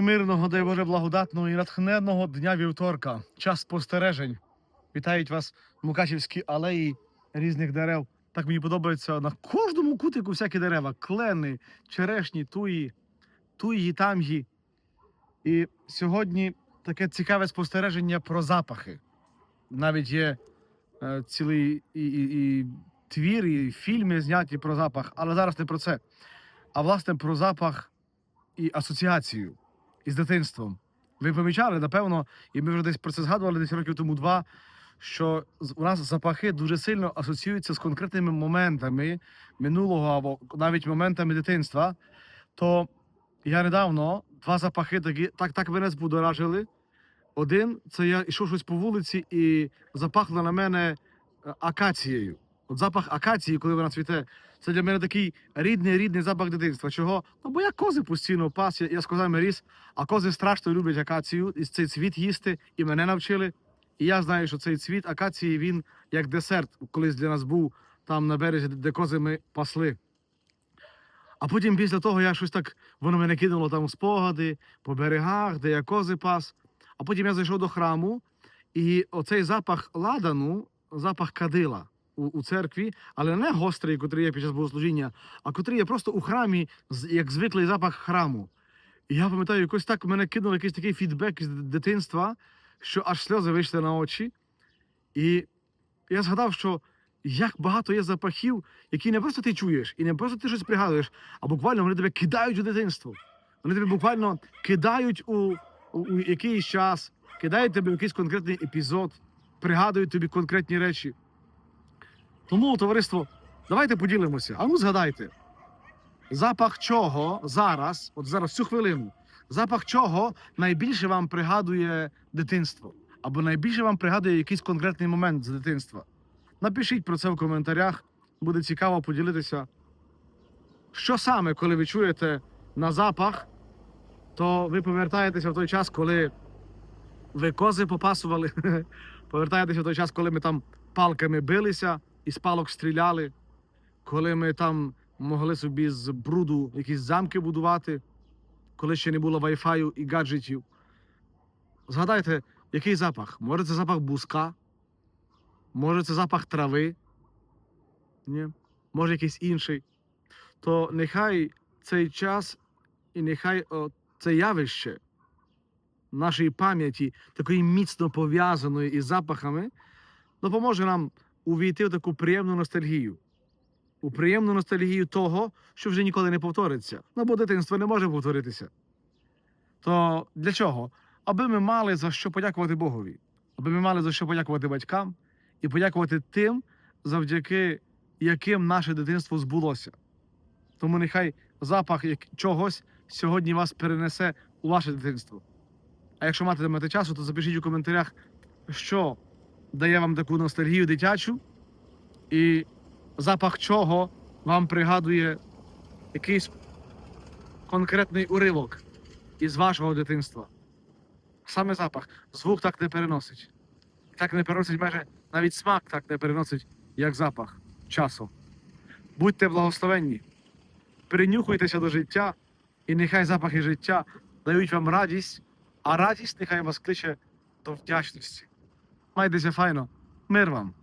Гарного, дай Боже, благодатного і натхненного дня вівторка. Час спостережень. Вітають вас Мукачівські алеї різних дерев. Так мені подобається на кожному кутику всякі дерева: клени, черешні, туї, туї, тамгі. І сьогодні таке цікаве спостереження про запахи. Навіть є е, цілий і, і, і твір, і фільми зняті про запах, але зараз не про це. А власне про запах і асоціацію із дитинством. Ви помічали, напевно, і ми вже десь про це згадували десь років тому два, що у нас запахи дуже сильно асоціюються з конкретними моментами минулого або навіть моментами дитинства. То я недавно два запахи такі, так, так мене збудоражили. Один це я йшов щось по вулиці і запахло на мене е, акацією. От запах акації, коли вона цвіте, це для мене такий рідний, рідний запах дитинства. Чого? Ну, бо я кози постійно пас, я, я з козами ріс, а кози страшно люблять акацію, і цей цвіт їсти, і мене навчили. І я знаю, що цей цвіт акації він як десерт колись для нас був там на березі, де кози ми пасли. А потім після того я щось так, воно мене кинуло там спогади по берегах, де я кози пас. А потім я зайшов до храму, і оцей запах ладану, запах кадила у, у церкві, але не гострий, котрий є під час богослужіння, а котрий є просто у храмі, з- як звиклий запах храму. І я пам'ятаю, якось так мене кинув якийсь такий фідбек із дитинства, що аж сльози вийшли на очі. І я згадав, що як багато є запахів, які не просто ти чуєш, і не просто ти щось пригадуєш, а буквально вони тебе кидають у дитинство. Вони тебе буквально кидають у, у, у якийсь час, кидають тебе в якийсь конкретний епізод, пригадують тобі конкретні речі. Тому, товариство, давайте поділимося. А ну згадайте, запах чого зараз, от зараз цю хвилину, запах чого найбільше вам пригадує дитинство, або найбільше вам пригадує якийсь конкретний момент з дитинства. Напишіть про це в коментарях, буде цікаво поділитися. Що саме, коли ви чуєте на запах, то ви повертаєтеся в той час, коли ви кози попасували, повертаєтеся в той час, коли ми там палками билися і з палок стріляли, коли ми там могли собі з бруду якісь замки будувати, коли ще не було вайфаю і гаджетів. Згадайте, який запах? Може, це запах буска, може, це запах трави, Ні? може якийсь інший. То нехай цей час і нехай о, це явище нашої пам'яті, такої міцно пов'язаної із запахами, допоможе нам увійти в таку приємну ностальгію. У приємну ностальгію того, що вже ніколи не повториться. Ну, бо дитинство не може повторитися. То для чого? Аби ми мали за що подякувати Богові, аби ми мали за що подякувати батькам і подякувати тим, завдяки яким наше дитинство збулося. Тому нехай запах чогось сьогодні вас перенесе у ваше дитинство. А якщо матимете часу, то запишіть у коментарях, що дає вам таку ностальгію дитячу, і запах чого вам пригадує якийсь конкретний уривок із вашого дитинства. Саме запах. Звук так не переносить. Так не переносить майже навіть смак так не переносить, як запах часу. Будьте благословенні, принюхуйтеся до життя, і нехай запахи життя дають вам радість, а радість нехай вас кличе до вдячності. Майтеся файно, мир вам!